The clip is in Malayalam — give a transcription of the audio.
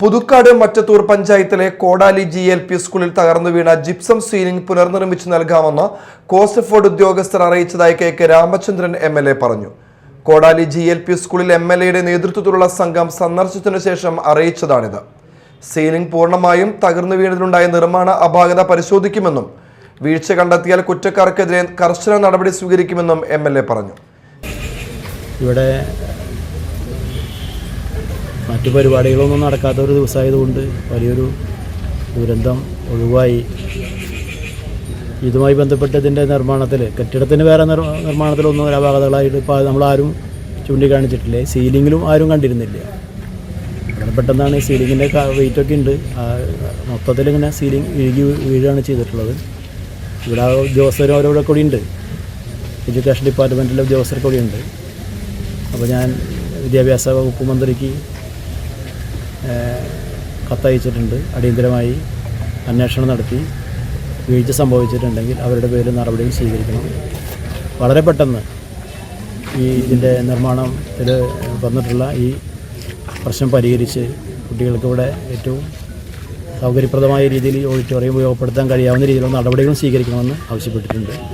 പുതുക്കാട് മറ്റത്തൂർ പഞ്ചായത്തിലെ കോടാലി ജി എൽ പി സ്കൂളിൽ തകർന്നു വീണ ജിപ്സം സീലിംഗ് പുനർനിർമ്മിച്ചു നൽകാമെന്ന് കോസ്റ്റ് ഫോർഡ് ഉദ്യോഗസ്ഥർ അറിയിച്ചതായി K K Ramachandran M L A പറഞ്ഞു. കോടാലി ജി എൽ പി സ്കൂളിൽ എം എൽ എയുടെ നേതൃത്വത്തിലുള്ള സംഘം സന്ദർശനത്തിനു ശേഷം അറിയിച്ചതാണിത്. സീലിംഗ് പൂർണമായും തകർന്നു വീണതിലുണ്ടായ നിർമ്മാണ അപാകത പരിശോധിക്കുമെന്നും വീഴ്ച കണ്ടെത്തിയാൽ കുറ്റക്കാർക്കെതിരെ കർശന നടപടി സ്വീകരിക്കുമെന്നും എ പറഞ്ഞു. ഇവിടെ മറ്റു പരിപാടികളൊന്നും നടക്കാത്ത ഒരു ദിവസമായതുകൊണ്ട് വലിയൊരു ദുരന്തം ഒഴിവായി. ഇതുമായി ബന്ധപ്പെട്ട് ഇതിന്റെ നിർമ്മാണത്തിൽ കെട്ടിടത്തിന് വേറെ നിർ നിർമ്മാണത്തിലൊന്നും ഒരു അപാകതകളായിട്ട് ഇപ്പോൾ നമ്മളാരും ചൂണ്ടിക്കാണിച്ചിട്ടില്ല? സീലിങ്ങിലും ആരും കണ്ടിരുന്നില്ല. ഇവിടെ പെട്ടെന്നാണ് സീലിങ്ങിന്റെ വെയിറ്റൊക്കെ ഉണ്ട്. മൊത്തത്തിൽ ഇങ്ങനെ സീലിംഗ് ഇഴുകി വീഴുകയാണ് ചെയ്തിട്ടുള്ളത്. ഇവിടെ ഉദ്യോഗസ്ഥർ ഓരോടെ കൂടി ഉണ്ട്. എഡ്യൂക്കേഷൻ ഡിപ്പാർട്ട്മെന്റിലെ ഉദ്യോഗസ്ഥർ കൂടി ഉണ്ട്. അപ്പോൾ ഞാൻ വിദ്യാഭ്യാസ വകുപ്പ് മന്ത്രിക്ക് കത്തയച്ചിട്ടുണ്ട്. അടിയന്തരമായി അന്വേഷണം നടത്തി. വീഴ്ച സംഭവിച്ചിട്ടുണ്ടെങ്കിൽ അവരുടെ പേരിൽ നടപടികൾ സ്വീകരിക്കണം. വളരെ പെട്ടെന്ന് ഈ ഇതിന്റെ നിർമ്മാണത്തിൽ വന്നിട്ടുള്ള ഈ പ്രശ്നം പരിഹരിച്ച് കുട്ടികൾക്ക് ഇവിടെ ഏറ്റവും സൗകര്യപ്രദമായ രീതിയിൽ ഓഡിറ്റോറിയം ഉപയോഗപ്പെടുത്താൻ കഴിയാവുന്ന രീതിയിലുള്ള നടപടികളും സ്വീകരിക്കണമെന്ന് ആവശ്യപ്പെട്ടിട്ടുണ്ട്.